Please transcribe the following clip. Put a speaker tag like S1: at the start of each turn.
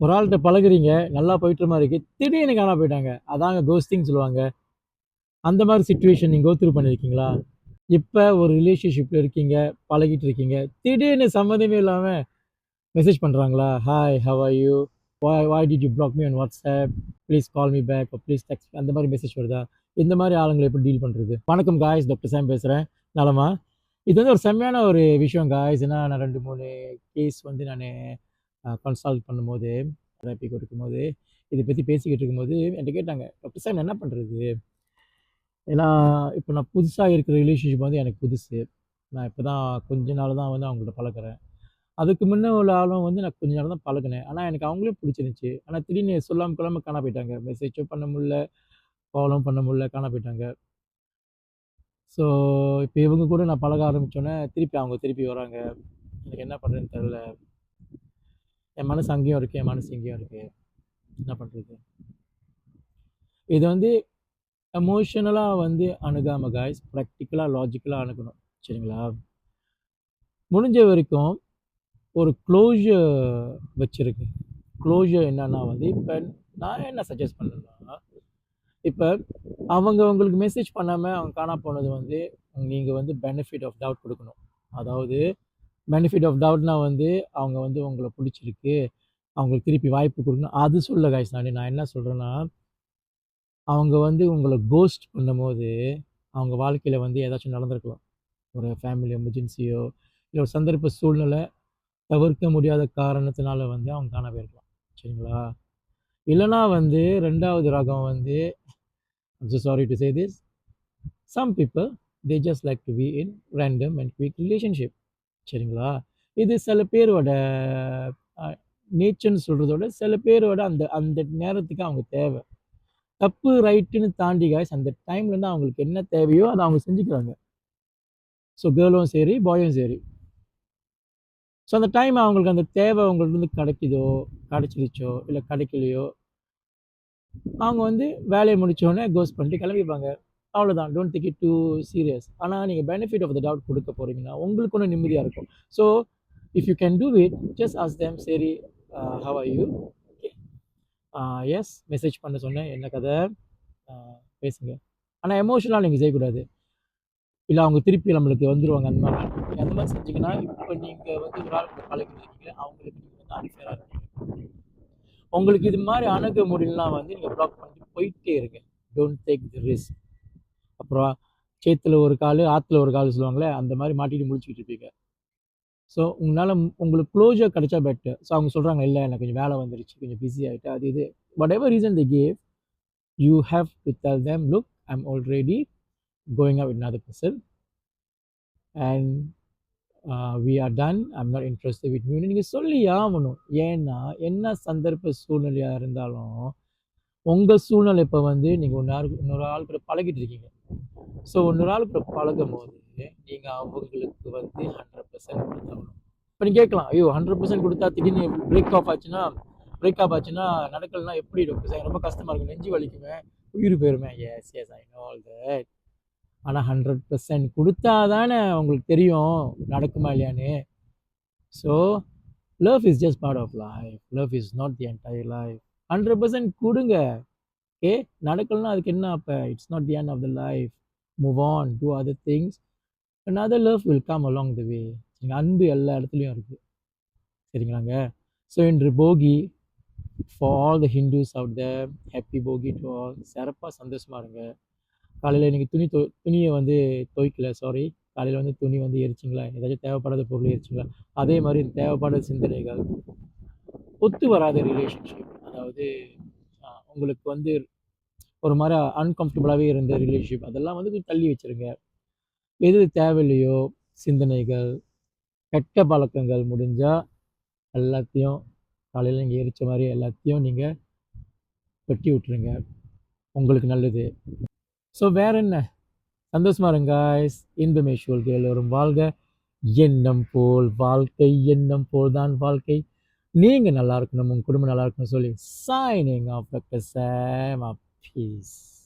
S1: ஒரு ஆள்கிட்ட பழகுறீங்க நல்லா போயிட்டு மாதிரி இருக்கு திடீர்னு காணா போயிட்டாங்க. அதாங்க கோஸ்டிங் சொல்லுவாங்க. அந்த மாதிரி சுச்சுவேஷன் நீங்கள் கோத்ரூ பண்ணியிருக்கீங்களா இப்போ ஒரு ரிலேஷன்ஷிப்பில் இருக்கீங்க பழகிட்டு இருக்கீங்க திடீர்னு சம்மந்தமே இல்லாமல் மெசேஜ் பண்ணுறாங்களா hi how are you why why did you block me on WhatsApp please call me back please text அந்த மாதிரி மெசேஜ் வருதா? இந்த மாதிரி ஆளுங்களை எப்படி டீல் பண்ணுறது வணக்கம் காய்ஸ் டாக்டர் சாம் பேசுகிறேன் நலமா? இது வந்து ஒரு செம்மையான ஒரு விஷயம் காய்ஸ் ஏன்னா நான் ரெண்டு மூணு கேஸ் வந்து நான் கன்சல்ட் பண்ணும்போது தெரப்பி கொடுக்கும்போது இதை பற்றி பேசிக்கிட்டு இருக்கும்போது என்கிட்ட கேட்டாங்க டாக்டர் சார் என்ன பண்ணுறது ஏன்னா இப்போ நான் புதுசாக இருக்கிற ரிலேஷன்ஷிப் வந்து எனக்கு புதுசு. நான் இப்போ தான் கொஞ்ச நாள் தான் வந்து அவங்கள்ட்ட பழகுறேன். அதுக்கு முன்னே உள்ள ஆளும் வந்து நான் கொஞ்ச நேரம் தான் பழகினேன். ஆனால் எனக்கு அவங்களே பிடிச்சிருந்துச்சி. ஆனால் திடீர்னு சொல்லாமல் கொள்ளாமல் காண போயிட்டாங்க. மெசேஜும் பண்ண முடியல காலும் பண்ண முடியல காண போயிட்டாங்க. ஸோ இப்போ இவங்க கூட நான் பழக ஆரம்பித்தோன்னே திருப்பி அவங்க திருப்பி வராங்க. எனக்கு என்ன பண்ணுறதுன்னு தெரில என் மனசு அங்கேயும் இருக்குது என் மனசு இங்கேயும் இருக்குது என்ன பண்ணுறது இது வந்து எமோஷனலாக வந்து அணுகாம காய்ஸ் ப்ராக்டிக்கலாக லாஜிக்கலாக அணுகணும். சரிங்களா? முடிஞ்ச வரைக்கும் ஒரு க்ளோஷர் வச்சுருக்கு. க்ளோஷர் என்னன்னா வந்து இப்போ நான் என்ன சஜஸ்ட் பண்ணேன்னா இப்போ அவங்க உங்களுக்கு மெசேஜ் பண்ணாமல் அவங்க காணா போனது வந்து நீங்கள் வந்து பெனிஃபிட் ஆஃப் டவுட் கொடுக்கணும். அதாவது பெனிஃபிட் ஆஃப் டவுட்னா வந்து அவங்க வந்து உங்களை பிடிச்சிருக்கு. அவங்களுக்கு திருப்பி வாய்ப்பு கொடுக்கணும். அது சொல்ல காய்ஸ் நான் நான் என்ன சொல்கிறேன்னா அவங்க வந்து உங்களை கோஸ்ட் பண்ணும்போது அவங்க வாழ்க்கையில் வந்து ஏதாச்சும் நடந்திருக்கலாம். ஒரு ஃபேமிலி எமர்ஜென்சியோ இல்லை ஒரு சந்தர்ப்ப சூழ்நிலை தவிர்க்க முடியாத காரணத்தினால வந்து அவங்க காண போயிருக்கலாம். சரிங்களா? இல்லைனா வந்து ரெண்டாவது ரகம் வந்து sorry to say this some people they just like to be in random and quick relationship சரிங்களா? இது சில பேரோட நேச்சர்னு சொல்கிறதோட சில பேரோட அந்த அந்த நேரத்துக்கு அவங்க தேவை. தப்பு ரைட்டுன்னு தாண்டி காய்ஸ் அந்த டைம்லேருந்து அவங்களுக்கு என்ன தேவையோ அதை அவங்க செஞ்சுக்கிறாங்க. ஸோ கேர்ளும் சரி பாயும் சரி. ஸோ அந்த டைம் அவங்களுக்கு அந்த தேவை அவங்கள்ட்ட கிடைக்குதோ கிடைச்சிருச்சோ இல்லை கிடைக்கலையோ அவங்க வந்து வேலையை முடித்தோடனே கோஸ் பண்ணிட்டு கிளம்பிப்பாங்க அவ்வளோதான் don't take it too serious ஆனால் நீங்கள் பெனிஃபிட் ஆஃப் த டவுட் கொடுக்க போகிறீங்கன்னா உங்களுக்கு ஒன்றும் நிம்மதியாக இருக்கும். So if you can do it just ask them சரி how are you okay yes message பண்ண சொன்னேன். என்ன கதை? Uh, பேசுங்க. ஆனால் எமோஷனலாக நீங்கள் செய்யக்கூடாது. இல்லை அவங்க திருப்பி நம்மளுக்கு வந்துடுவாங்க அந்த மாதிரி. அந்த மாதிரி செஞ்சீங்கன்னா இப்போ நீங்கள் வந்து ஒரு ஆள் பழகிட்டு அவங்களுக்கு நீங்கள் வந்து அன்ஃபேராக இருக்கீங்க. உங்களுக்கு இது மாதிரி அணுக முடியலாம் வந்து நீங்கள் ப்ளாக் பண்ணிட்டு போயிட்டே இருங்க. டோன்ட் டேக் தி ரிஸ்க் அப்புறம் சேத்துல ஒரு கால் ஆற்றுல ஒரு கால் சொல்லுவாங்களே அந்த மாதிரி மாட்டிட்டு முடிச்சுக்கிட்டு இருப்பீங்க. ஸோ உங்களால் உங்களுக்கு க்ளோஜர் கிடைச்சா பெட்டர் ஸோ அவங்க சொல்கிறாங்க இல்லை எனக்கு கொஞ்சம் வேலை வந்துருச்சு கொஞ்சம் பிஸி ஆகிட்டு அது இது. Whatever reason they gave you have to tell them look I am already going up with other person and we are done I'm not interest with mean நீங்கள் சொல்லி ஆகணும். ஏன்னா என்ன சந்தர்ப்ப சூழ்நிலையாக இருந்தாலும் உங்கள் சூழ்நிலை இப்போ வந்து நீங்கள் ஒன்று இன்னொரு ஆள் கூட பழகிட்டு இருக்கீங்க. ஸோ இன்னொரு ஆள் கூட பழகும் போது நீங்கள் அவங்களுக்கு வந்து ஹண்ட்ரட் பர்சன்ட் கொடுத்தாகணும் இப்போ நீங்கள் கேட்கலாம் ஐயோ ஹண்ட்ரட் பர்சன்ட் கொடுத்தா திடீர்னு பிரேக் ஆஃப் ஆச்சுன்னா பிரேக் ஆஃப் ஆச்சுன்னா நடக்கலனா எப்படி இருக்கும்? சார் ரொம்ப கஷ்டமாக இருக்கும். நெஞ்சு வலிக்குமே. உயிர் போயிருமே. Yes yes I know all that ஆனால் ஹண்ட்ரட் பர்சன்ட் கொடுத்தா தானே உங்களுக்கு தெரியும் நடக்குமா இல்லையான்னு. So love is just part of life love is not the entire life hundred percent கொடுங்க. ஓகே நடக்கலனா அதுக்கு என்ன அப்போ? It's not the end of the life move on to other things and other love will come along the way சரிங்க அன்பு எல்லா இடத்துலையும் இருக்குது சரிங்களாங்க? ஸோ இன்று போகி for all the Hindus out the happy Bogi to all சிறப்பாக சந்தோஷமாக இருங்க. காலையில் நீங்கள் துணி தொ துணியை வந்து துவைக்கல சாரி காலையில் வந்து துணி வந்து எரிச்சிங்களா? ஏதாச்சும் தேவைப்படாத பொருள் எரிச்சிங்களா? அதே மாதிரி தேவைப்படாத சிந்தனைகள். ஒத்து வராத ரிலேஷன்ஷிப் அதாவது உங்களுக்கு வந்து ஒரு மாதிரி அன்கம்ஃபர்டபுளாகவே இருந்த ரிலேஷன்ஷிப் அதெல்லாம் வந்து தள்ளி வச்சுருங்க. எது தேவையில்லையோ சிந்தனைகள் கெட்ட பழக்கங்கள் முடிஞ்சால் எல்லாத்தையும் காலையில் நீங்கள் எரித்த மாதிரி எல்லாத்தையும் நீங்கள் வெட்டி விட்டுருங்க. உங்களுக்கு நல்லது. ஸோ வேற என்ன? சந்தோஷமா இருங்க இன்பமேஸ்வருக்கு எல்லோரும் வாழ்க. எண்ணம் போல் வாழ்க்கை எண்ணம் போல் தான் வாழ்க்கை. நீங்கள் நல்லா இருக்கணும் உங்கள் குடும்பம் நல்லா இருக்கணும் சொல்லி signing off doctor Sam peace